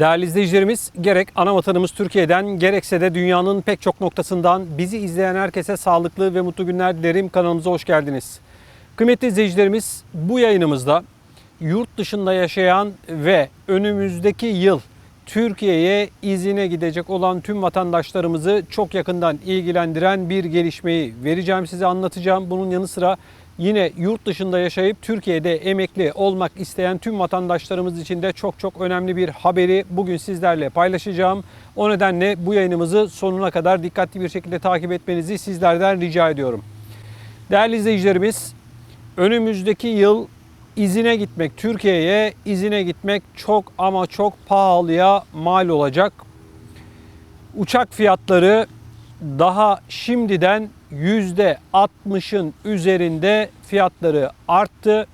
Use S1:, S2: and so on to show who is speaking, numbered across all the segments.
S1: Değerli izleyicilerimiz, gerek ana vatanımız Türkiye'den gerekse de dünyanın pek çok noktasından bizi izleyen herkese sağlıklı ve mutlu günler dilerim. Kanalımıza hoş geldiniz. Kıymetli izleyicilerimiz, bu yayınımızda yurt dışında yaşayan ve önümüzdeki yıl Türkiye'ye izine gidecek olan tüm vatandaşlarımızı çok yakından ilgilendiren bir gelişmeyi vereceğim size anlatacağım. Bunun yanı sıra yine yurt dışında yaşayıp Türkiye'de emekli olmak isteyen tüm vatandaşlarımız için de çok çok önemli bir haberi bugün sizlerle paylaşacağım. O nedenle bu yayınımızı sonuna kadar dikkatli bir şekilde takip etmenizi sizlerden rica ediyorum. Değerli izleyicilerimiz, önümüzdeki yıl izine gitmek, Türkiye'ye izine gitmek çok ama çok pahalıya mal olacak. Uçak fiyatları daha şimdiden %60'ın üzerinde fiyatları arttı.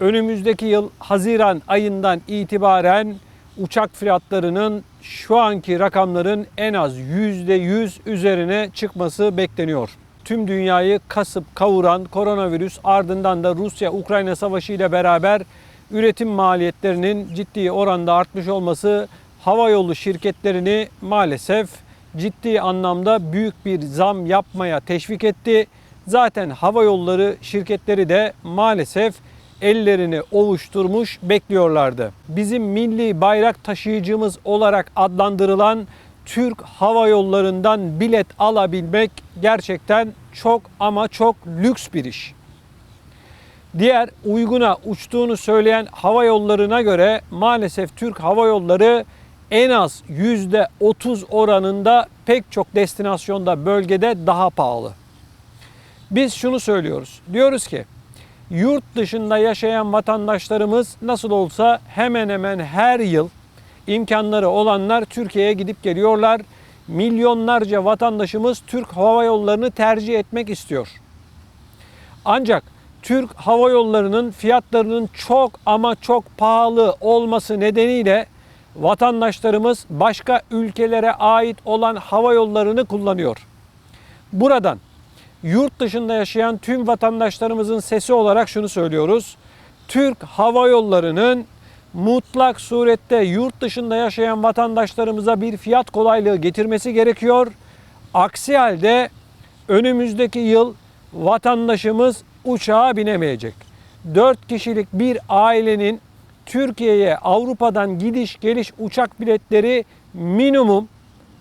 S1: Önümüzdeki yıl Haziran ayından itibaren uçak fiyatlarının şu anki rakamların en az %100 üzerine çıkması bekleniyor. Tüm dünyayı kasıp kavuran koronavirüs ardından da Rusya-Ukrayna savaşı ile beraber üretim maliyetlerinin ciddi oranda artmış olması hava yolu şirketlerini maalesef ciddi anlamda büyük bir zam yapmaya teşvik etti. Zaten hava yolları şirketleri de maalesef ellerini ovuşturmuş bekliyorlardı. Bizim milli bayrak taşıyıcımız olarak adlandırılan Türk Hava Yolları'ndan bilet alabilmek gerçekten çok ama çok lüks bir iş. Diğer uyguna uçtuğunu söyleyen hava yollarına göre maalesef Türk Hava Yolları en az %30 oranında pek çok destinasyonda bölgede daha pahalı. Biz şunu söylüyoruz. Diyoruz ki yurt dışında yaşayan vatandaşlarımız nasıl olsa hemen hemen her yıl imkanları olanlar Türkiye'ye gidip geliyorlar. Milyonlarca vatandaşımız Türk Hava Yolları'nı tercih etmek istiyor. Ancak Türk Hava Yolları'nın fiyatlarının çok ama çok pahalı olması nedeniyle vatandaşlarımız başka ülkelere ait olan hava yollarını kullanıyor. Buradan yurt dışında yaşayan tüm vatandaşlarımızın sesi olarak şunu söylüyoruz. Türk Hava Yolları'nın mutlak surette yurt dışında yaşayan vatandaşlarımıza bir fiyat kolaylığı getirmesi gerekiyor. Aksi halde önümüzdeki yıl vatandaşımız uçağa binemeyecek. 4 kişilik bir ailenin Türkiye'ye Avrupa'dan gidiş geliş uçak biletleri minimum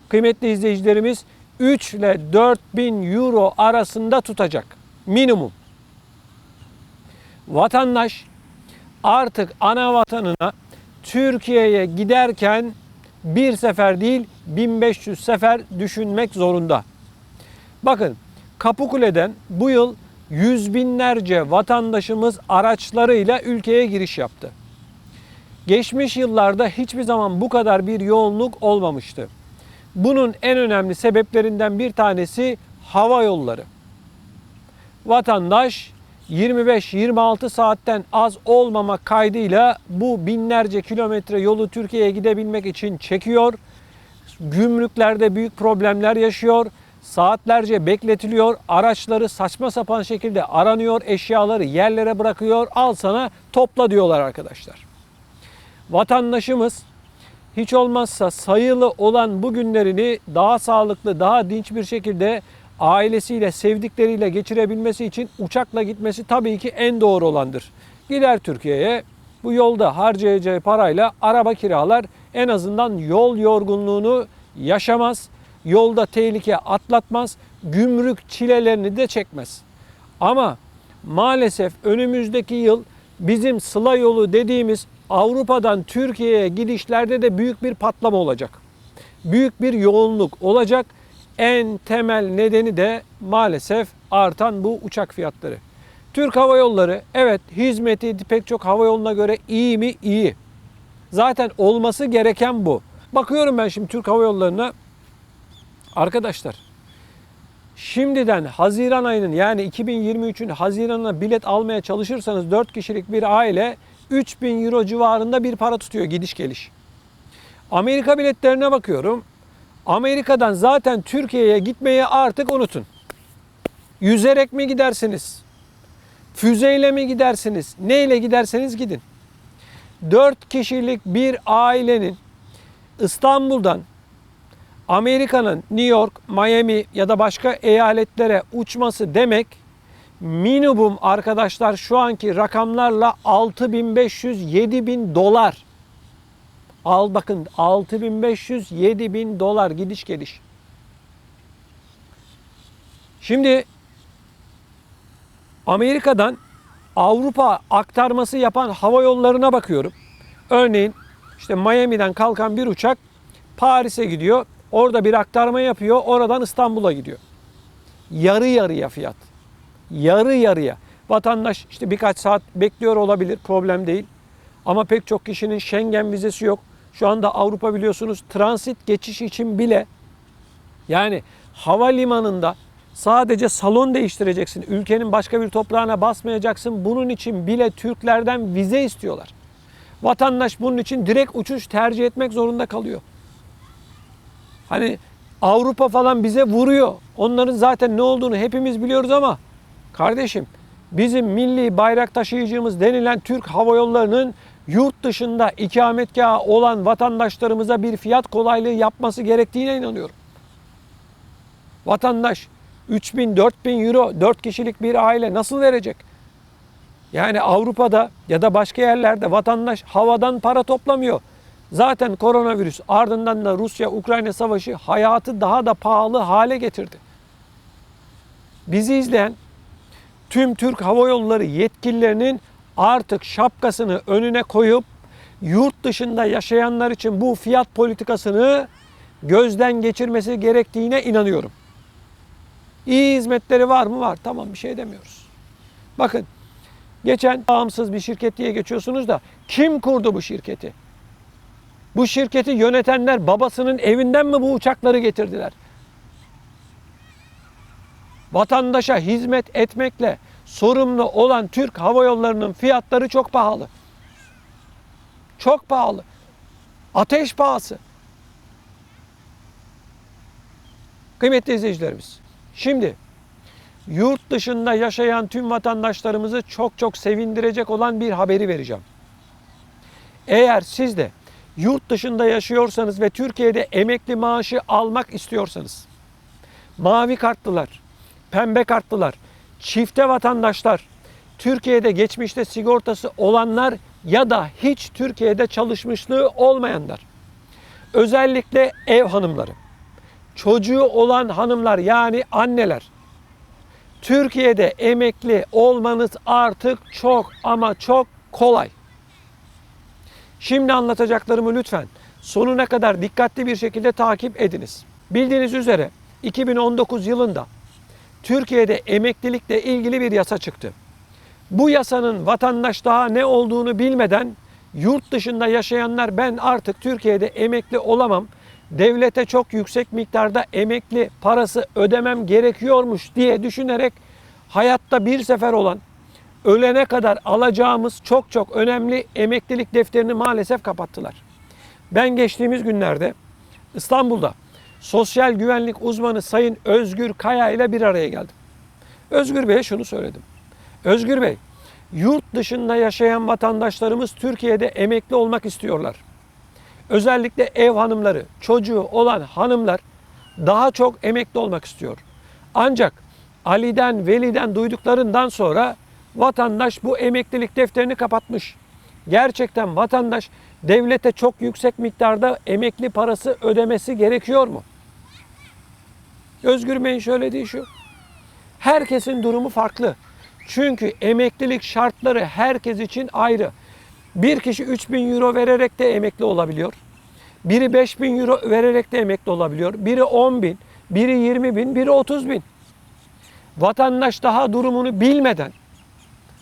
S1: kıymetli izleyicilerimiz 3 ile 4 bin euro arasında tutacak. Minimum. Vatandaş artık ana vatanına Türkiye'ye giderken bir sefer değil 1500 sefer düşünmek zorunda. Bakın Kapıkule'den bu yıl yüz binlerce vatandaşımız araçlarıyla ülkeye giriş yaptı. Geçmiş yıllarda hiçbir zaman bu kadar bir yoğunluk olmamıştı. Bunun en önemli sebeplerinden bir tanesi hava yolları. Vatandaş 25-26 saatten az olmama kaydıyla bu binlerce kilometre yolu Türkiye'ye gidebilmek için çekiyor. Gümrüklerde büyük problemler yaşıyor. Saatlerce bekletiliyor. Araçları saçma sapan şekilde aranıyor. Eşyaları yerlere bırakıyor. Al sana topla diyorlar arkadaşlar. Vatandaşımız hiç olmazsa sayılı olan bu günlerini daha sağlıklı, daha dinç bir şekilde ailesiyle, sevdikleriyle geçirebilmesi için uçakla gitmesi tabii ki en doğru olandır. Gider Türkiye'ye bu yolda harcayacağı parayla araba kiralar en azından yol yorgunluğunu yaşamaz, yolda tehlike atlatmaz, gümrük çilelerini de çekmez. Ama maalesef önümüzdeki yıl bizim sıla yolu dediğimiz Avrupa'dan Türkiye'ye gidişlerde de büyük bir patlama olacak. Büyük bir yoğunluk olacak. En temel nedeni de maalesef artan bu uçak fiyatları. Türk Hava Yolları evet hizmeti pek çok hava yoluna göre iyi mi? İyi. Zaten olması gereken bu. Bakıyorum ben şimdi Türk Hava Yolları'na. Arkadaşlar şimdiden Haziran ayının yani 2023'ün Haziran'ına bilet almaya çalışırsanız 4 kişilik bir aile 3000 euro civarında bir para tutuyor gidiş geliş. Amerika biletlerine bakıyorum. Amerika'dan zaten Türkiye'ye gitmeyi artık unutun. Yüzerek mi gidersiniz? Füzeyle mi gidersiniz? Neyle giderseniz gidin. 4 kişilik bir ailenin İstanbul'dan Amerika'nın New York, Miami ya da başka eyaletlere uçması demek minimum arkadaşlar şu anki rakamlarla 6500-7000 dolar. Al bakın 6500-7000 dolar gidiş geliş. Şimdi Amerika'dan Avrupa aktarması yapan hava yollarına bakıyorum. Örneğin işte Miami'den kalkan bir uçak Paris'e gidiyor. Orada bir aktarma yapıyor. Oradan İstanbul'a gidiyor. Yarı yarıya fiyat. Yarı yarıya. Vatandaş işte birkaç saat bekliyor olabilir. Problem değil. Ama pek çok kişinin Schengen vizesi yok. Şu anda Avrupa biliyorsunuz transit geçiş için bile yani havalimanında sadece salon değiştireceksin. Ülkenin başka bir toprağına basmayacaksın. Bunun için bile Türklerden vize istiyorlar. Vatandaş bunun için direkt uçuş tercih etmek zorunda kalıyor. Hani Avrupa falan bize vuruyor. Onların zaten ne olduğunu hepimiz biliyoruz ama kardeşim bizim milli bayrak taşıyıcımız denilen Türk Hava Yolları'nın yurt dışında ikametgahı olan vatandaşlarımıza bir fiyat kolaylığı yapması gerektiğine inanıyorum. Vatandaş 3000 4000 euro 4 kişilik bir aile nasıl verecek? Yani Avrupa'da ya da başka yerlerde vatandaş havadan para toplamıyor. Zaten koronavirüs ardından da Rusya-Ukrayna savaşı hayatı daha da pahalı hale getirdi. Bizi izleyen tüm Türk Hava Yolları yetkililerinin artık şapkasını önüne koyup yurt dışında yaşayanlar için bu fiyat politikasını gözden geçirmesi gerektiğine inanıyorum. İyi hizmetleri var mı? Var. Tamam bir şey demiyoruz. Bakın geçen bağımsız bir şirket diye geçiyorsunuz da kim kurdu bu şirketi? Bu şirketi yönetenler babasının evinden mi bu uçakları getirdiler? Vatandaşa hizmet etmekle sorumlu olan Türk Hava Yolları'nın fiyatları çok pahalı. Çok pahalı. Ateş pahası. Kıymetli izleyicilerimiz. Şimdi yurt dışında yaşayan tüm vatandaşlarımızı çok çok sevindirecek olan bir haberi vereceğim. Eğer siz de yurt dışında yaşıyorsanız ve Türkiye'de emekli maaşı almak istiyorsanız, mavi kartlılar, pembe kartlılar, çifte vatandaşlar, Türkiye'de geçmişte sigortası olanlar ya da hiç Türkiye'de çalışmışlığı olmayanlar, özellikle ev hanımları, çocuğu olan hanımlar yani anneler, Türkiye'de emekli olmanız artık çok ama çok kolay. Şimdi anlatacaklarımı lütfen sonuna kadar dikkatli bir şekilde takip ediniz. Bildiğiniz üzere 2019 yılında Türkiye'de emeklilikle ilgili bir yasa çıktı. Bu yasanın vatandaş daha ne olduğunu bilmeden yurt dışında yaşayanlar ben artık Türkiye'de emekli olamam, devlete çok yüksek miktarda emekli parası ödemem gerekiyormuş diye düşünerek hayatta bir sefer olan ölene kadar alacağımız çok çok önemli emeklilik defterini maalesef kapattılar. Ben geçtiğimiz günlerde İstanbul'da sosyal güvenlik uzmanı Sayın Özgür Kaya ile bir araya geldim. Özgür Bey'e şunu söyledim. Özgür Bey, yurt dışında yaşayan vatandaşlarımız Türkiye'de emekli olmak istiyorlar. Özellikle ev hanımları, çocuğu olan hanımlar daha çok emekli olmak istiyor. Ancak Ali'den, Veli'den duyduklarından sonra vatandaş bu emeklilik defterini kapatmış. Gerçekten vatandaş devlete çok yüksek miktarda emekli parası ödemesi gerekiyor mu? Özgür Bey'in söylediği şu. Herkesin durumu farklı. Çünkü emeklilik şartları herkes için ayrı. Bir kişi 3000 euro vererek de emekli olabiliyor. Biri 5000 euro vererek de emekli olabiliyor. Biri 10 bin, biri 20 bin, biri 30 bin. Vatandaş daha durumunu bilmeden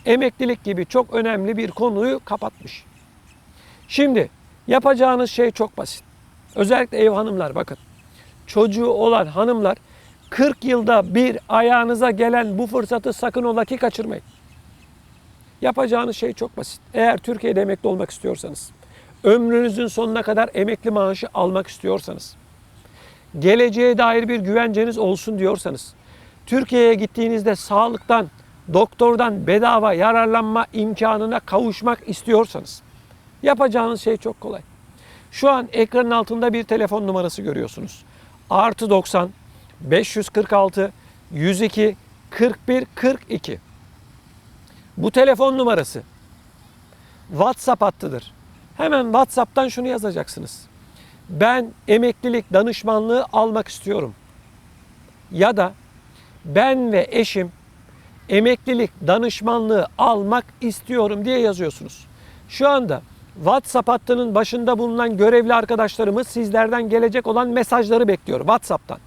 S1: emeklilik gibi çok önemli bir konuyu kapatmış. Şimdi yapacağınız şey çok basit. Özellikle ev hanımlar bakın. Çocuğu olan hanımlar 40 yılda bir ayağınıza gelen bu fırsatı sakın ola ki kaçırmayın. Yapacağınız şey çok basit. Eğer Türkiye'de emekli olmak istiyorsanız, ömrünüzün sonuna kadar emekli maaşı almak istiyorsanız, geleceğe dair bir güvenceniz olsun diyorsanız, Türkiye'ye gittiğinizde sağlıktan, doktordan bedava yararlanma imkanına kavuşmak istiyorsanız yapacağınız şey çok kolay. Şu an ekranın altında bir telefon numarası görüyorsunuz. Artı 90 546 102 41 42. Bu telefon numarası WhatsApp hattıdır. Hemen WhatsApp'tan şunu yazacaksınız. Ben emeklilik danışmanlığı almak istiyorum. Ya da ben ve eşim emeklilik danışmanlığı almak istiyorum diye yazıyorsunuz. Şu anda WhatsApp hattının başında bulunan görevli arkadaşlarımız sizlerden gelecek olan mesajları bekliyor WhatsApp'tan.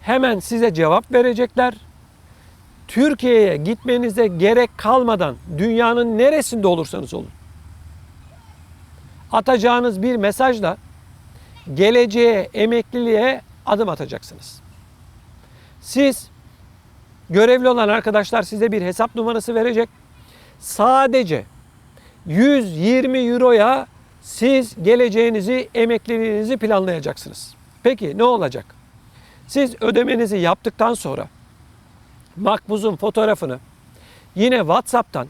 S1: Hemen size cevap verecekler. Türkiye'ye gitmenize gerek kalmadan dünyanın neresinde olursanız olun. Atacağınız bir mesajla geleceğe, emekliliğe adım atacaksınız. Siz görevli olan arkadaşlar size bir hesap numarası verecek. Sadece 120 euroya siz geleceğinizi, emekliliğinizi planlayacaksınız. Peki ne olacak? Siz ödemenizi yaptıktan sonra makbuzun fotoğrafını yine WhatsApp'tan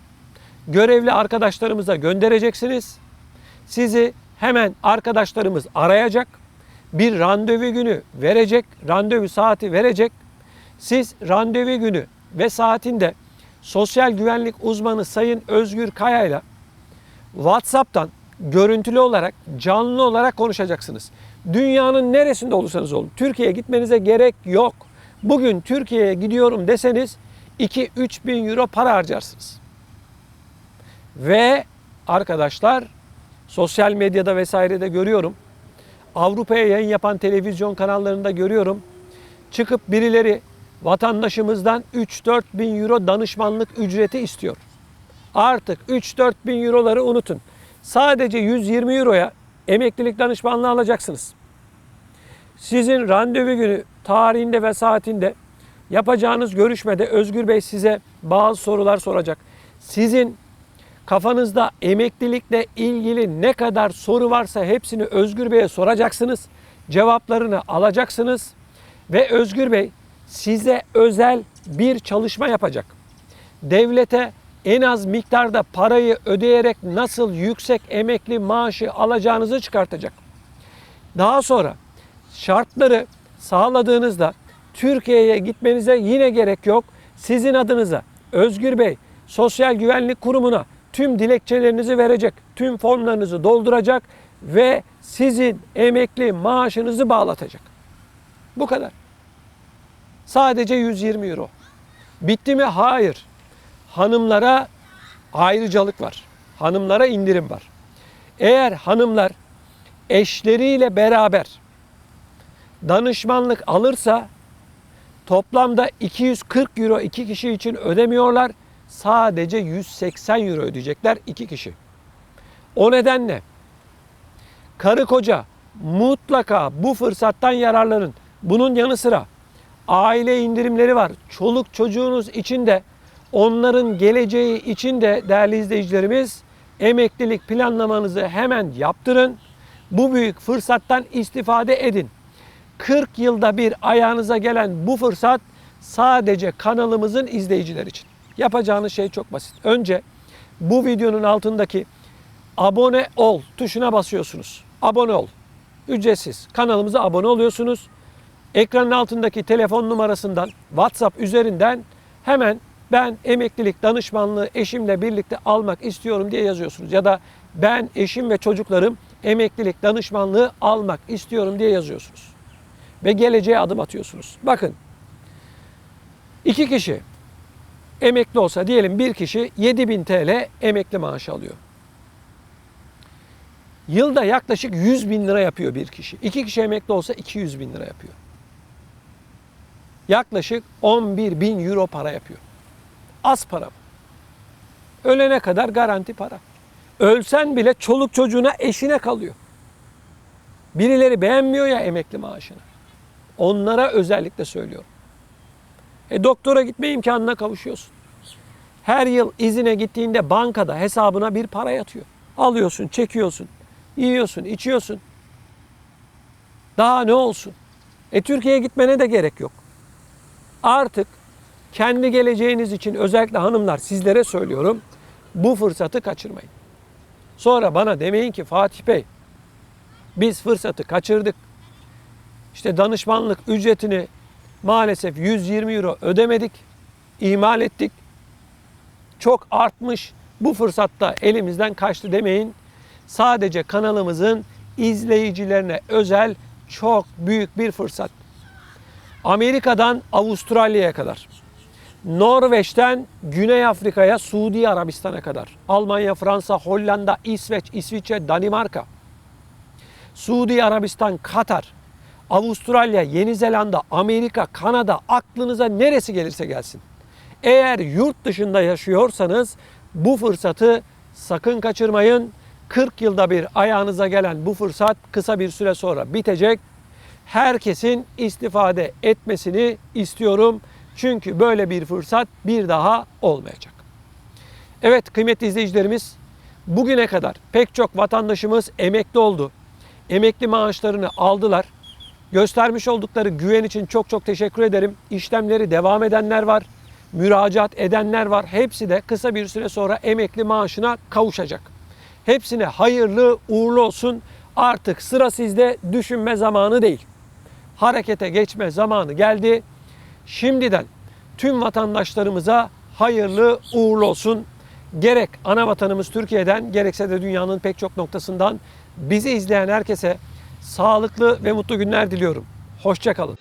S1: görevli arkadaşlarımıza göndereceksiniz. Sizi hemen arkadaşlarımız arayacak. Bir randevu günü verecek, randevu saati verecek. Siz randevu günü ve saatinde sosyal güvenlik uzmanı Sayın Özgür Kaya ile WhatsApp'tan görüntülü olarak, canlı olarak konuşacaksınız. Dünyanın neresinde olursanız olun. Türkiye'ye gitmenize gerek yok. Bugün Türkiye'ye gidiyorum deseniz 2-3 bin euro para harcarsınız. Ve arkadaşlar sosyal medyada vesairede görüyorum. Avrupa'ya yayın yapan televizyon kanallarında görüyorum. Çıkıp birileri vatandaşımızdan 3-4 bin euro danışmanlık ücreti istiyor. Artık 3-4 bin euroları unutun. Sadece 120 euroya emeklilik danışmanlığı alacaksınız. Sizin randevu günü tarihinde ve saatinde yapacağınız görüşmede Özgür Bey size bazı sorular soracak. Sizin kafanızda emeklilikle ilgili ne kadar soru varsa hepsini Özgür Bey'e soracaksınız. Cevaplarını alacaksınız ve Özgür Bey size özel bir çalışma yapacak. Devlete en az miktarda parayı ödeyerek nasıl yüksek emekli maaşı alacağınızı çıkartacak. Daha sonra şartları sağladığınızda Türkiye'ye gitmenize yine gerek yok. Sizin adınıza Özgür Bey Sosyal Güvenlik Kurumu'na tüm dilekçelerinizi verecek, tüm formlarınızı dolduracak ve sizin emekli maaşınızı bağlatacak. Bu kadar. Sadece 120 euro. Bitti mi? Hayır. Hanımlara ayrıcalık var. Hanımlara indirim var. Eğer hanımlar eşleriyle beraber danışmanlık alırsa toplamda 240 euro iki kişi için ödemiyorlar. Sadece 180 euro ödeyecekler iki kişi. O nedenle karı koca mutlaka bu fırsattan yararlanın. Bunun yanı sıra aile indirimleri var. Çoluk çocuğunuz için de onların geleceği için de değerli izleyicilerimiz emeklilik planlamanızı hemen yaptırın. Bu büyük fırsattan istifade edin. 40 yılda bir ayağınıza gelen bu fırsat sadece kanalımızın izleyiciler için. Yapacağınız şey çok basit. Önce bu videonun altındaki abone ol tuşuna basıyorsunuz. Abone ol. Ücretsiz. Kanalımıza abone oluyorsunuz. Ekranın altındaki telefon numarasından WhatsApp üzerinden hemen ben emeklilik danışmanlığı eşimle birlikte almak istiyorum diye yazıyorsunuz. Ya da ben eşim ve çocuklarım emeklilik danışmanlığı almak istiyorum diye yazıyorsunuz. Ve geleceğe adım atıyorsunuz. Bakın iki kişi emekli olsa diyelim bir kişi 7000 TL emekli maaşı alıyor. Yılda yaklaşık 100 bin lira yapıyor bir kişi. İki kişi emekli olsa 200 bin lira yapıyor. Yaklaşık 11 bin euro para yapıyor. Az para. Ölene kadar garanti para. Ölsen bile çoluk çocuğuna eşine kalıyor. Birileri beğenmiyor ya emekli maaşını. Onlara özellikle söylüyorum. E doktora gitme imkanına kavuşuyorsun. Her yıl izine gittiğinde bankada hesabına bir para yatıyor. Alıyorsun, çekiyorsun, yiyorsun, içiyorsun. Daha ne olsun? E Türkiye'ye gitmene de gerek yok. Artık kendi geleceğiniz için özellikle hanımlar sizlere söylüyorum. Bu fırsatı kaçırmayın. Sonra bana demeyin ki Fatih Bey Biz fırsatı kaçırdık. İşte danışmanlık ücretini maalesef 120 euro ödemedik. ihmal ettik. Çok artmış. Bu fırsatta elimizden kaçtı demeyin. Sadece kanalımızın izleyicilerine özel çok büyük bir fırsat. Amerika'dan Avustralya'ya kadar, Norveç'ten Güney Afrika'ya, Suudi Arabistan'a kadar, Almanya, Fransa, Hollanda, İsveç, İsviçre, Danimarka, Suudi Arabistan, Katar, Avustralya, Yeni Zelanda, Amerika, Kanada aklınıza neresi gelirse gelsin. Eğer yurt dışında yaşıyorsanız bu fırsatı sakın kaçırmayın. 40 yılda bir ayağınıza gelen bu fırsat kısa bir süre sonra bitecek. Herkesin istifade etmesini istiyorum. Çünkü böyle bir fırsat bir daha olmayacak. Evet kıymetli izleyicilerimiz bugüne kadar pek çok vatandaşımız emekli oldu. Emekli maaşlarını aldılar. Göstermiş oldukları güven için çok çok teşekkür ederim. İşlemleri devam edenler var. Müracaat edenler var. Hepsi de kısa bir süre sonra emekli maaşına kavuşacak. Hepsine hayırlı uğurlu olsun. Artık sıra sizde düşünme zamanı değil. Harekete geçme zamanı geldi. Şimdiden tüm vatandaşlarımıza hayırlı uğurlu olsun. Gerek ana vatanımız Türkiye'den gerekse de dünyanın pek çok noktasından bizi izleyen herkese sağlıklı ve mutlu günler diliyorum. Hoşçakalın.